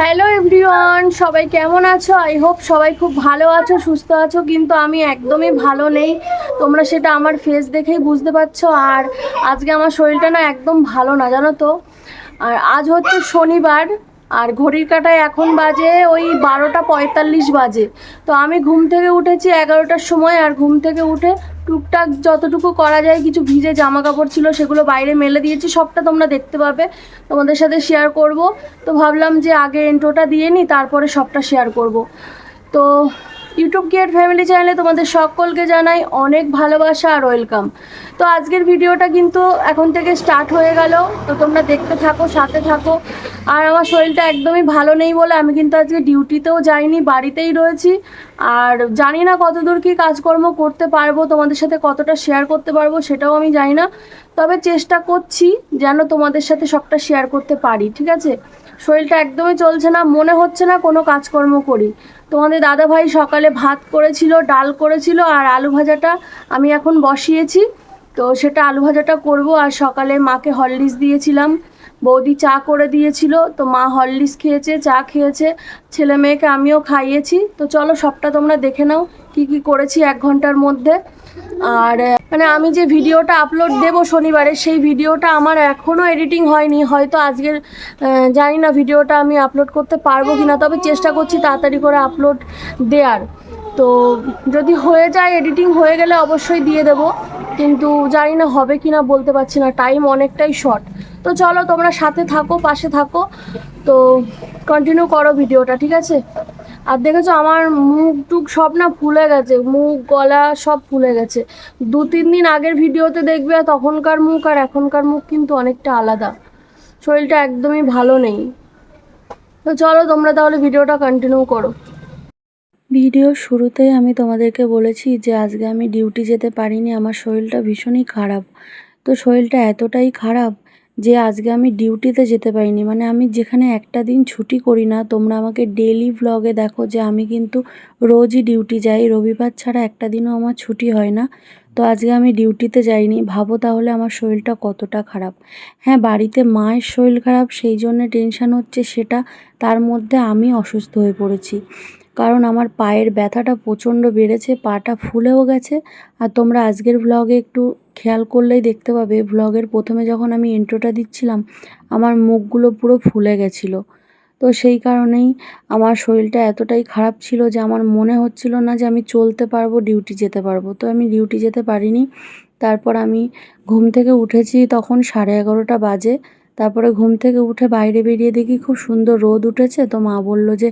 Hello everyone সবাই কেমন আছো? আই হোপ সবাই খুব ভালো আছো, সুস্থ আছো, কিন্তু আমি একদমই ভালো নেই। তোমরা সেটা আমার ফেস দেখেই বুঝতে পারছ। আর আজকে আমার শরীরটা না একদম ভালো না, জানো তো? আর আজ হচ্ছে শনিবার, আর ঘড়ির কাটায় এখন বাজে ওই বারোটা পঁয়তাল্লিশ বাজে। তো আমি ঘুম থেকে উঠেছি এগারোটার সময়, আর ঘুম থেকে উঠে টুকটাক যতটুকু করা যায়, কিছু ভিজে জামা কাপড় ছিল সেগুলো বাইরে মেলে দিয়েছি, সবটা তোমরা দেখতে পাবে। তোমাদের সাথে শেয়ার করব। তো ভাবলাম যে আগে এন্ট্রোটা দিয়ে নিই তারপরে সবটা শেয়ার করব। তো ইউটিউব গিয়ার ফ্যামিলি চ্যানেলে তোমাদের সকলকে জানাই অনেক ভালোবাসা আর ওয়েলকাম তো আজকের ভিডিওটা কিন্তু এখন থেকে স্টার্ট হয়ে গেল। তো তোমরা দেখতে থাকো, সাথে থাকো। আর আমার শরীরটা একদমই ভালো নেই বলে আমি কিন্তু আজকে ডিউটিতেও যাইনি, বাড়িতেই রয়েছি। আর জানি না কতদূর কী কাজকর্ম করতে পারব, তোমাদের সাথে কতটা শেয়ার করতে পারব সেটাও আমি জানি না। তবে চেষ্টা করছি যেন তোমাদের সাথে সবটা শেয়ার করতে পারি, ঠিক আছে? শরীরটা একদমই চলছে না, মনে হচ্ছে না কোনো কাজকর্ম করি। তোমাদের দাদা ভাই সকালে ভাত করেছিল, ডাল করেছিল আর আলু ভাজাটা আমি এখন বসিয়েছি। তো সেটা আলু ভাজাটা করব আর সকালে মাকে হরলিক্স দিয়েছিলাম। বৌদি চা করে দিয়েছিল, তো মা হরলিক্স খেয়েছে, চা খেয়েছে। ছেলে মেয়েকে আমিও খাইয়েছি। তো চলো সবটা তোমরা দেখে নাও। কি কি করেছি এক ঘণ্টার মধ্যে। আর মানে আমি যে ভিডিওটা আপলোড দেব শনিবারে, সেই ভিডিওটা আমার এখনও এডিটিং হয়নি। হয়তো আজকের জানি না ভিডিওটা আমি আপলোড করতে পারব কি না তবে চেষ্টা করছি তাড়াতাড়ি করে আপলোড দেওয়ার তো যদি হয়ে যায় এডিটিং হয়ে গেলে অবশ্যই দিয়ে দেব। কিন্তু জানি না হবে কি না বলতে পারছি না। টাইম অনেকটাই শর্ট তো চলো তোমরা সাথে থাকো, পাশে থাকো। তো কন্টিনিউ করো ভিডিওটা, ঠিক আছে? আর দেখেছ আমার মুখ টুক সব না ফুলে গেছে, মুখ, গলা সব ফুলে গেছে। দু তিন দিন আগের ভিডিওতে দেখবে তখনকার মুখ আর এখনকার মুখ কিন্তু অনেকটা আলাদা। শরীরটা একদমই ভালো নেই। তো চলো তোমরা তাহলে ভিডিওটা কন্টিনিউ করো। ভিডিওর শুরুতেই আমি তোমাদেরকে বলেছি যে আজকে আমি ডিউটি যেতে পারিনি, আমার শরীরটা ভীষণই খারাপ। তো শরীরটা এতটাই খারাপ যে আজকে আমি ডিউটিতে যেতে পারিনি। মানে আমি যেখানে একটা দিন ছুটি করি না, তোমরা আমাকে ডেলি ভ্লগে দেখো যে আমি কিন্তু রোজই ডিউটি যাই। রবিবার ছাড়া একটা দিনও আমার ছুটি হয় না। তো আজকে আমি ডিউটিতে যাইনি। ভাবো তাহলে আমার শরীরটা কতটা খারাপ। হ্যাঁ বাড়িতে মায়ের শরীর খারাপ, সেই জন্য টেনশান হচ্ছে, সেটা তার মধ্যে আমি অসুস্থ হয়ে পড়েছি। কারণ আমার পায়ের ব্যথাটা প্রচণ্ড বেড়েছে, পাটা ফুলেও গেছে। আর তোমরা আজকের ভ্লগে একটু খেয়াল করলেই দেখতে পাবে ভ্লগের প্রথমে যখন আমি ইন্ট্রোটা দিচ্ছিলাম, আমার মুখগুলো পুরো ফুলে গেছিল। তো সেই কারণেই আমার শরীরটা এতটাই খারাপ ছিল যে আমার মনে হচ্ছিল না যে আমি চলতে পারব ডিউটি যেতে পারব। তো আমি ডিউটি যেতে পারিনি। তারপর আমি ঘুম থেকে উঠেছি তখন সাড়ে এগারোটা বাজে। তারপরে ঘুম থেকে উঠে বাইরে বেরিয়ে দেখি খুব সুন্দর রোদ উঠেছে। তো মা বলল যে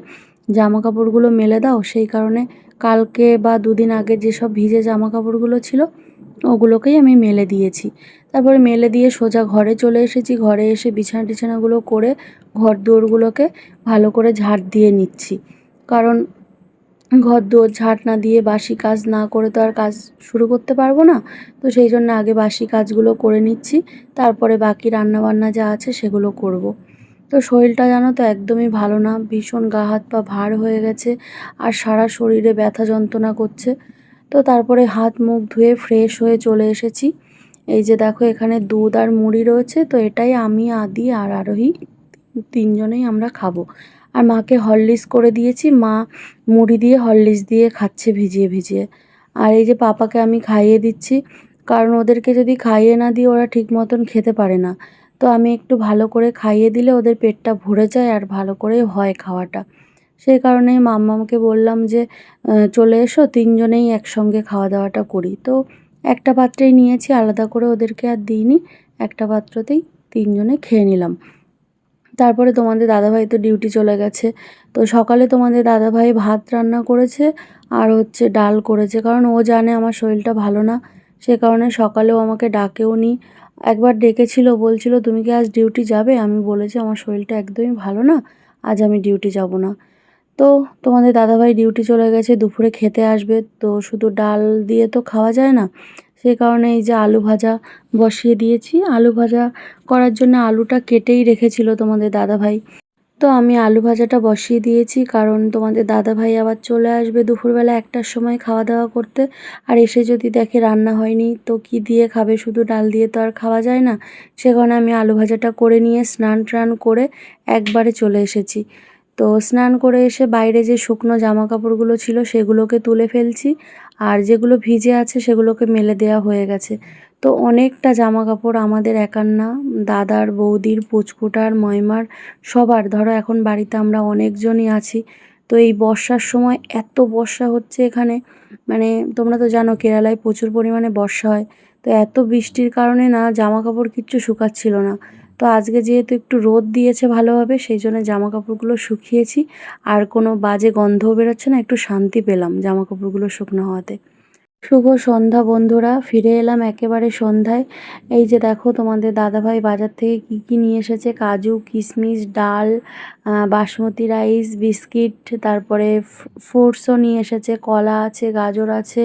জামা কাপড়গুলো মেলে দাও। সেই কারণে কালকে বা দুদিন আগে যেসব ভিজে জামা কাপড়গুলো ছিল, ওগুলোকেই আমি মেলে দিয়েছি। তারপরে মেলে দিয়ে সোজা ঘরে চলে এসেছি। ঘরে এসে বিছানা টিছানাগুলো করে ঘর দুয়ারগুলোকে ভালো করে ঝাড় দিয়ে নিচ্ছি। কারণ ঘর দুয়ার ঝাড় না দিয়ে বাসি কাজ না করে তো আর কাজ শুরু করতে পারব না। তো সেই জন্য আগে বাসি কাজগুলো করে নিচ্ছি। তারপরে বাকি রান্নাবান্না যা আছে সেগুলো করব। তো শরীরটা জানো তো একদমই ভালো না। ভীষণ গা হাত পা ভার হয়ে গেছে আর সারা শরীরে ব্যথা যন্ত্রণা করছে। তো তারপরে হাত মুখ ধুয়ে ফ্রেশ হয়ে চলে এসেছি। এই যে দেখো এখানে দুধ আর মুড়ি রয়েছে, তো এটাই আমি, আদি আর আরোহী তিনজনেই আমরা খাব। আর মাকে হরলিক্স করে দিয়েছি, মা মুড়ি দিয়ে হরলিক্স দিয়ে খাচ্ছে ভিজিয়ে ভিজিয়ে। আর এই যে পাপাকে আমি খাইয়ে দিচ্ছি, কারণ ওদেরকে যদি খাইয়ে না দিই ওরা ঠিক মতন খেতে পারে না। তো আমি একটু ভালো করে খাইয়ে দিলে ওদের পেটটা ভরে যায় আর ভালো করে হয় খাওয়াটা। সেই কারণেই মাম্মামকে বললাম যে চলে এসো, তিনজনেই একসঙ্গে খাওয়া দাওয়াটা করি। তো একটা পাত্রেই নিয়েছি, আলাদা করে ওদেরকে আর দিইনি, একটা পাত্রতেই তিনজনে খেয়ে নিলাম। তারপরে তোমাদের দাদাভাই তো ডিউটি চলে গেছে, তো সকালে তোমাদের দাদাভাই ভাত রান্না করেছে আর হচ্ছে ডাল করেছে। কারণ ও জানে আমার শরীরটা ভালো না, সে কারণে সকালেও আমাকে ডাকেও নি একবার ডেকেছিল, বলছিল, তুমি কি আজ ডিউটি যাবে? আমি বলেছি, আমার শরীরটা একদমই ভালো না, আজ আমি ডিউটি যাব না। তো তোমাদের দাদাভাই ডিউটি চলে গেছে, দুপুরে খেতে আসবে, তো শুধু ডাল দিয়ে তো খাওয়া যায় না সেই কারণে এই যে আলু ভাজা বসিয়ে দিয়েছি। আলু ভাজা করার জন্য আলুটা কেটেই রেখেছিল তোমাদের দাদাভাই। তো আমি আলু ভাজাটা বসিয়ে দিয়েছি, কারণ তোমাদের দাদা ভাই আবার চলে আসবে দুপুরবেলা একটার সময় খাওয়া দাওয়া করতে। আর এসে যদি দেখে রান্না হয়নি, তো কি দিয়ে খাবে? শুধু ডাল দিয়ে তো আর খাওয়া যায় না। সে কারণে আমি আলু ভাজাটা করে নিয়ে স্নান টান করে একবারে চলে এসেছি। তো স্নান করে এসে বাইরে যে শুকনো জামা কাপড়গুলো ছিল, সেগুলোকে তুলে ফেলছি। আর যেগুলো ভিজে আছে সেগুলোকে মেলে দেওয়া হয়ে গেছে। তো অনেকটা জামা কাপড় আমাদের একার না দাদার, বৌদির, পুচকুটার, ময়মার, সবার। ধরো এখন বাড়িতে আমরা অনেকজনই আছি। তো এই বর্ষার সময় এত বর্ষা হচ্ছে এখানে। মানে তোমরা তো জানো কেরালায় প্রচুর পরিমাণে বর্ষা হয়। তো এত বৃষ্টির কারণে না জামা কাপড় কিচ্ছু শুকাচ্ছিল না। তো আজকে যেহেতু একটু রোদ দিয়েছে ভালোভাবে, সেই জন্য জামা কাপড়গুলো শুকিয়েছি। আর কোনো বাজে গন্ধও বেরোচ্ছে না, একটু শান্তি পেলাম জামা কাপড়গুলো শুকনো হওয়াতে। শুভ সন্ধ্যা বন্ধুরা, ফিরে এলাম একেবারে সন্ধ্যায়। এই যে দেখো তোমাদের দাদাভাই বাজার থেকে কি কি নিয়ে এসেছে? কাজু, কিশমিশ, ডাল বাসমতি রাইস, বিস্কিট, তারপরে ফ্রুটসও নিয়ে এসেছে, কলা আছে, গাজর আছে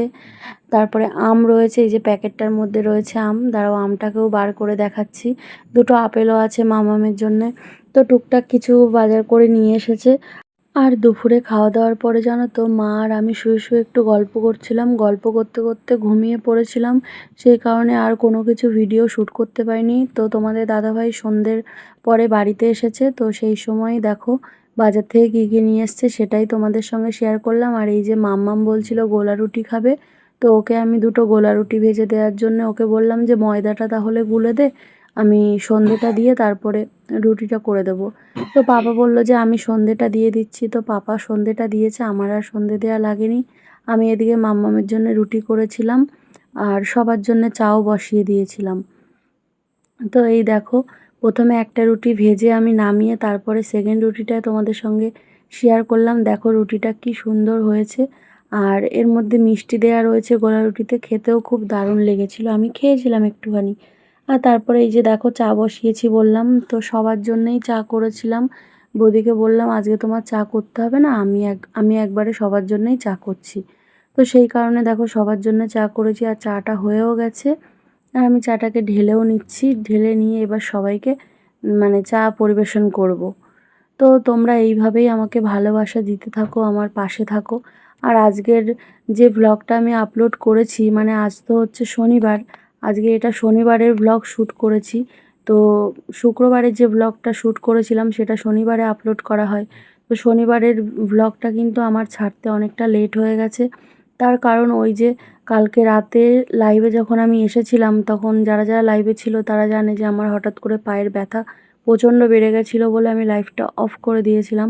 তারপরে আম রয়েছে, এই যে প্যাকেটটার মধ্যে রয়েছে আম। দাঁড়াও, আমটাকেও বার করে দেখাচ্ছি। দুটো আপেলও আছে মামামের জন্যে। তো টুকটাক কিছু বাজার করে নিয়ে এসেছে। আর দুপুরে খাওয়া দাওয়ার পরে জানো তো, মা আর আমি শুয়ে শুয়ে একটু গল্প করছিলাম। গল্প করতে করতে ঘুমিয়ে পড়েছিলাম। সেই কারণে আর কোনো কিছু ভিডিও শ্যুট করতে পারিনি। তো তোমাদের দাদাভাই সন্ধ্যের পরে বাড়িতে এসেছে। তো সেই সময় দেখো, বাজার থেকে কী কী নিয়ে এসছে সেটাই তোমাদের সঙ্গে শেয়ার করলাম। আর এই যে মাম্মাম বলছিল গোলা রুটি খাবে। তো ওকে আমি দুটো গোলা রুটি ভেজে দেওয়ার জন্য ওকে বললাম যে, ময়দাটা তাহলে গুলে দে, আমি সন্ধেটা দিয়ে তারপরে রুটিটা করে দেবো। তো পাপা বলল যে, আমি সন্ধেটা দিয়ে দিচ্ছি, তো পাপা সন্ধেটা দিয়েছে, আমার আর সন্ধে দেওয়া লাগেনি। আমি এদিকে মাম্মামের জন্য রুটি করেছিলাম আর সবার জন্য চাও বসিয়ে দিয়েছিলাম। তো এই দেখো, প্রথমে একটা রুটি ভেজে আমি নামিয়ে তারপরে সেকেন্ড রুটিটা তোমাদের সঙ্গে শেয়ার করলাম। দেখো রুটিটা কি সুন্দর হয়েছে। আর এর মধ্যে মিষ্টি দেওয়া রয়েছে গোলা রুটিতে। খেতেও খুব দারুণ লেগেছিল। আমি খেয়েছিলাম একটুখানি। আর তারপরে এই যে দেখো, চা বসিয়েছি বললাম, তো সবার জন্যই চা করেছিলাম। বৌদিকে বললাম, আজকে তোমার চা করতে হবে না, আমি এক, আমি একবারে সবার জন্যই চা করছি। তো সেই কারণে দেখো, সবার জন্য চা করেছি আর চাটা হয়েও গেছে। আর আমি চাটাকে ঢেলেও নিচ্ছি। ঢেলে নিয়ে এবার সবাইকে মানে চা পরিবেশন করব। তো তোমরা এইভাবেই আমাকে ভালোবাসা দিতে থাকো, আমার পাশে থাকো। আর আজকের যে ব্লগটা আমি আপলোড করেছি মানে আজ তো হচ্ছে শনিবার, আজকে এটা শনিবারের ব্লগ শ্যুট করেছি। তো শুক্রবারের যে ব্লগটা শ্যুট করেছিলাম, সেটা শনিবারে আপলোড করা হয়। তো শনিবারের ব্লগটা কিন্তু আমার ছাড়তে অনেকটা লেট হয়ে গেছে। তার কারণ ওই যে কালকে রাতে লাইভে যখন আমি এসেছিলাম, তখন যারা যারা লাইভে ছিল, তারা জানে যে আমার হঠাৎ করে পায়ের ব্যথা প্রচণ্ড বেড়ে গেছিল বলে আমি লাইভটা অফ করে দিয়েছিলাম।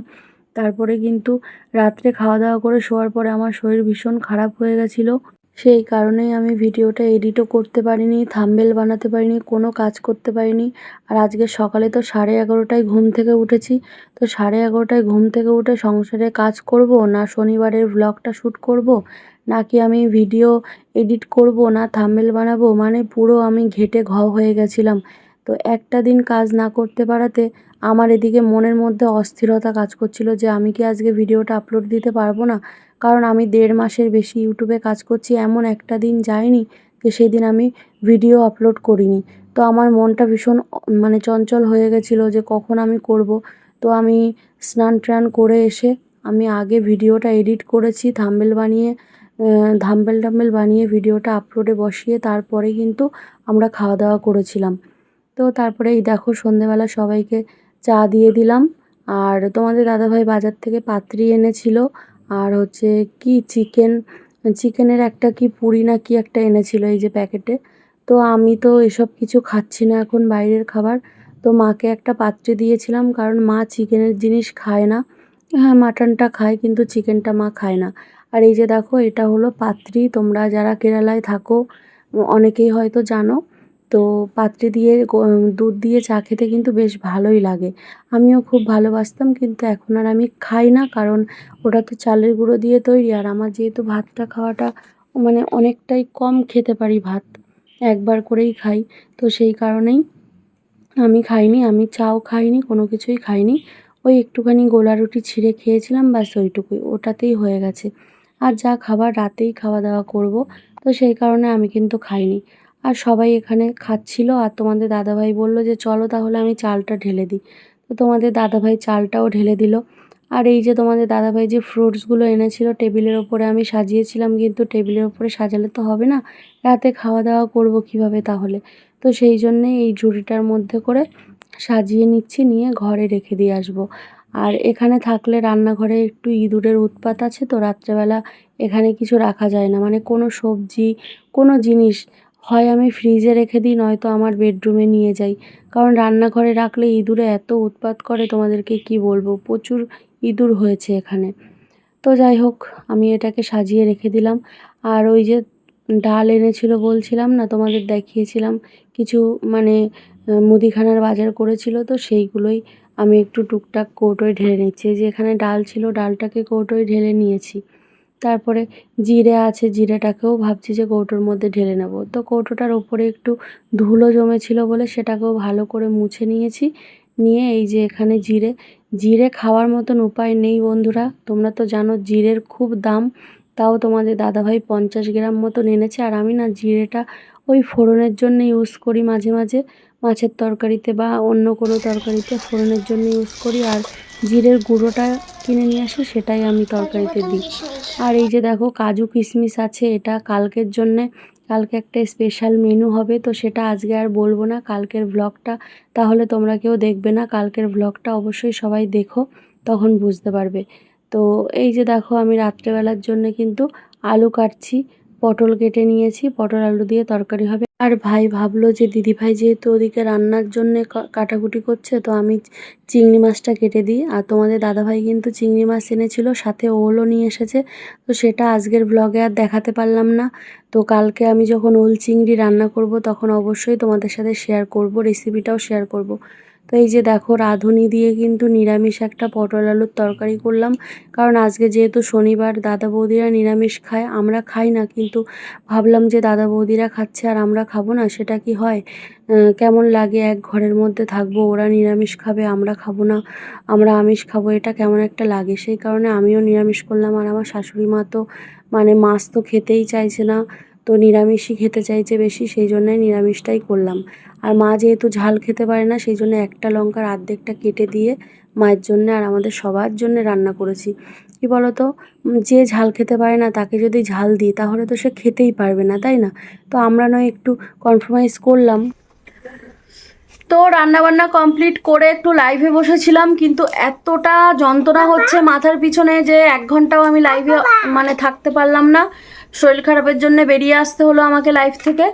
তারপরে কিন্তু রাত্রে খাওয়া দাওয়া করে শোয়ার পরে আমার শরীর ভীষণ খারাপ হয়ে গেছিল। সেই কারণেই আমি ভিডিওটা এডিটও করতে পারিনি, থাম্বেল বানাতে পারিনি, কোনো কাজ করতে পারিনি। আর আজকে সকালে তো সাড়ে এগারোটায় ঘুম থেকে উঠেছি। তো সাড়ে এগারোটায় ঘুম থেকে উঠে সংসারে কাজ করব না শনিবারের ব্লগটা শ্যুট করব, নাকি আমি ভিডিও এডিট করব, না থাম্বেল বানাবো? মানে পুরো আমি ঘেটে ঘ হয়ে গেছিলাম। তো একটা দিন কাজ না করতে পারাতে আমার এদিকে মনের মধ্যে অস্থিরতা কাজ করছিল যে আমি কি আজকে ভিডিওটা আপলোড দিতে পারব না? কারণ আমি দেড় মাসের বেশি ইউটিউবে কাজ করছি, এমন একটা দিন যায়নি যে সেদিন আমি ভিডিও আপলোড করিনি। তো আমার মনটা ভীষণ মানে চঞ্চল হয়ে গেছিল যে কখন আমি করব। তো আমি স্নান টান করে এসে আমি আগে ভিডিওটা এডিট করেছি থাম্বেল বানিয়ে থাম্বেল টাম্বেল বানিয়ে ভিডিওটা আপলোডে বসিয়ে তারপরে কিন্তু আমরা খাওয়া দাওয়া করেছিলাম। তো তারপরে এই দেখো সন্ধেবেলা সবাইকে চা দিয়ে দিলাম। আর তোমাদের দাদাভাই বাজার থেকে পাত্রি এনেছিল। আর হচ্ছে কি চিকেন, চিকেনের একটা কি পুরি না কি একটা এনেছিল এই যে প্যাকেটে। তো আমি তো এসব কিছু খাচ্ছি না এখন বাইরের খাবার। তো মাকে একটা পাত্রে দিয়েছিলাম কারণ মা চিকেনের জিনিস খায় না। হ্যাঁ মাটনটা খায় কিন্তু চিকেনটা মা খায় না। আর এই যে দেখো, এটা হলো পাত্রি। তোমরা যারা কেরালায় থাকো, অনেকেই হয়তো জানো। তো পাত্রে দিয়ে দুধ দিয়ে চা খেতে কিন্তু বেশ ভালোই লাগে। আমিও খুব ভালোবাসতাম, কিন্তু এখন আর আমি খাই না, কারণ ওটা তো চালের গুঁড়ো দিয়ে তৈরি, আর আমার যেহেতু ভাতটা খাওয়াটা মানে অনেকটাই কম খেতে পারি ভাত, একবার করেই খাই। তো সেই কারণেই আমি খাইনি, আমি চাও খাইনি, কোনো কিছুই খাইনি। ওই একটুখানি গোলা রুটি ছিঁড়ে খেয়েছিলাম, ব্যাস ওইটুকুই, ওটাতেই হয়ে গেছে। আর যা খাবার রাতেই খাওয়া দাওয়া করব, তো সেই কারণে আমি কিন্তু খাইনি। আর সবাই এখানে খাচ্ছিল আর তোমাদের দাদাভাই বলল যে, চলো তাহলে আমি চালটা ঢেলে দিই। তো তোমাদের দাদাভাই চালটাও ঢেলে দিল। আর এই যে তোমাদের দাদাভাই যে ফ্রুটসগুলো এনেছিল, টেবিলের ওপরে আমি সাজিয়েছিলাম, কিন্তু টেবিলের ওপরে সাজালে তো হবে না। রাতে খাওয়া দাওয়া করব কীভাবে তাহলে? তো সেই জন্যে এই ঝুড়িটার মধ্যে করে সাজিয়ে নিচ্ছি, নিয়ে ঘরে রেখে দিয়ে আসব। আর এখানে থাকলে রান্নাঘরে একটু ইঁদুরের উৎপাত আছে, তো রাত্রেবেলা এখানে কিছু রাখা যায় না। মানে কোনো সবজি, কোনো জিনিস হয় আমি ফ্রিজে রেখে দিই, নয়তো আমার বেডরুমে নিয়ে যাই। কারণ রান্নাঘরে রাখলে ইঁদুরে এত উৎপাত করে তোমাদেরকে কি বলব? প্রচুর ইঁদুর হয়েছে এখানে। তো যাই হোক, আমি এটাকে সাজিয়ে রেখে দিলাম। আর ওই যে ডাল এনেছিল বলছিলাম না, তোমাদের দেখিয়েছিলাম। কিছু মানে মুদিখানার বাজার করেছিল, তো সেইগুলোই আমি একটু টুকটাক কৌটোয় ঢেলে নিচ্ছি। যে এখানে ডাল ছিল, ডালটাকে কৌটোয় ঢেলে নিয়েছি। তারপরে জিরে আছে, জিরেটাকেও ভাবছি যে কৌটোর মধ্যে ঢেলে নেব। তো কৌটোটার ওপরে একটু ধুলো জমেছিল বলে সেটাকেও ভালো করে মুছে নিয়েছি। নিয়ে এই যে এখানে জিরে। জিরে খাওয়ার মতন উপায় নেই বন্ধুরা। তোমরা তো জানো জিরের খুব দাম। তাও তোমাদের দাদাভাই পঞ্চাশ গ্রাম মতন এনেছে। আর আমি না জিরেটা ওই ফোড়নের জন্য ইউজ করি মাঝে মাঝে। মাছের তরকারিতে বা অন্য কোনো তরকারিতে ফোড়নের জন্য ইউজ করি। আর জিরের গুঁড়োটা কিনে নিয়ে আসি, সেটাই আমি তরকারিতে দিই। আর এই যে দেখো, কাজু কিশমিশ আছে, এটা কালকের জন্যে, কালকে একটা স্পেশাল মেনু হবে, তো সেটা আজকে আর বলব না, কালকের ব্লগটা তাহলে তোমরা কেউ দেখবে না, কালকের ব্লগটা অবশ্যই সবাই দেখো, তখন বুঝতে পারবে। তো এই যে দেখো, আমি রাত্রেবেলার জন্য কিন্তু আলু কাটছি, পটল কেটে নিয়েছি, পটল আলু দিয়ে তরকারি হবে। আর ভাই ভাবলো যে দিদিভাই যেহেতু ওদিকে রান্নার জন্যে কাটাকুটি করছে, তো আমি চিংড়ি মাছটা কেটে দিই। আর তোমাদের দাদাভাই কিন্তু চিংড়ি মাছ এনেছিল, সাথে ওলও নিয়ে এসেছে। তো সেটা আজকের ব্লগে আর দেখাতে পারলাম না। তো কালকে আমি যখন ওল চিংড়ি রান্না করব, তখন অবশ্যই তোমাদের সাথে শেয়ার করব রেসিপিটাও শেয়ার করব। তো এই যে দেখো, রাঁধুনি দিয়ে কিন্তু নিরামিষ একটা পটল আলুর তরকারি করলাম। কারণ আজকে যেহেতু শনিবার, দাদা বৌদিরা নিরামিষ খায়, আমরা খাই না। কিন্তু ভাবলাম যে দাদা বৌদিরা খাচ্ছে আর আমরা খাব না, সেটা কি হয়? কেমন লাগে এক ঘরের মধ্যে থাকব, ওরা নিরামিষ খাবে, আমরা খাব না, আমরা আমিষ খাব, এটা কেমন একটা লাগে? সেই কারণে আমিও নিরামিষ করলাম। আর আমার শাশুড়ি মা তো মানে মাছ তো খেতেই চাইছে না। তো নিরামিষই খেতে চাইছে বেশি, সেই জন্যই নিরামিষটাই করলাম। আর মা যেহেতু ঝাল খেতে পারে না, সেই জন্য একটা লঙ্কার আর্ধেকটা কেটে দিয়ে মায়ের জন্য আর আমাদের সবার জন্য রান্না করেছি। কি বলতো? যে ঝাল খেতে পারে না, তাকে যদি ঝাল দিই, তাহলে তো সে খেতেই পারবে না, তাই না? তো আমরা নয় একটু কম্প্রোমাইজ করলাম। তো রান্না বান্না কমপ্লিট করে একটু লাইভে বসেছিলাম, কিন্তু এতটা যন্ত্রণা হচ্ছে মাথার পিছনে যে এক ঘন্টাও আমি লাইভে মানে থাকতে পারলাম না। শরীর খারাপের জন্য বেরিয়ে আসতে হলো আমাকে লাইফ থেকে।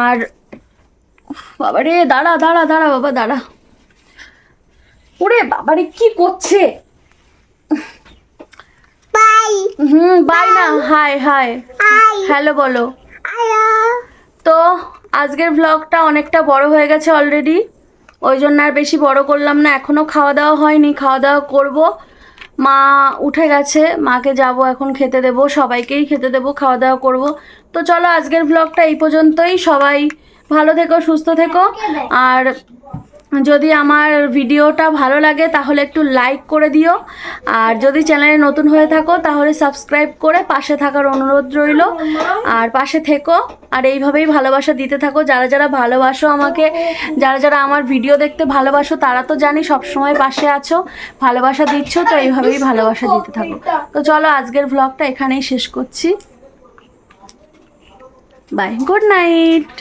আর বাবারে দাঁড়া দাঁড়া দাঁড়া বাবা দাঁড়া। ওরে বাবারে কি করছে? হুম বাই না হাই হাই হ্যালো বলো। তো আজকের ব্লগটা অনেকটা বড় হয়ে গেছে অলরেডি ওই জন্য আর বেশি বড় করলাম না এখনও খাওয়া দাওয়া হয়নি খাওয়া দাওয়া করব। মা উঠে গেছে মাকে যাব এখন খেতে দেব সবাইকেই খেতে দেব খাওয়া দাওয়া করব। তো চলো আজকের ব্লগটা এই পর্যন্তই সবাই ভালো থেকো সুস্থ থেকো আর যদি আমার ভিডিওটা ভালো লাগে, তাহলে একটু লাইক করে দিও। আর যদি চ্যানেলে নতুন হয়ে থাকো, তাহলে সাবস্ক্রাইব করে পাশে থাকার অনুরোধ রইল। আর পাশে থেকো। আর এইভাবেই ভালোবাসা দিতে থাকো। যারা যারা ভালোবাসো আমাকে, যারা যারা আমার ভিডিও দেখতে ভালোবাসো, তারা তো জানি সবসময় পাশে আছো, ভালোবাসা দিচ্ছ, তো এইভাবেই ভালোবাসা দিতে থাকো। তো চলো আজকের ভ্লগটা এখানেই শেষ করছি। Bye good night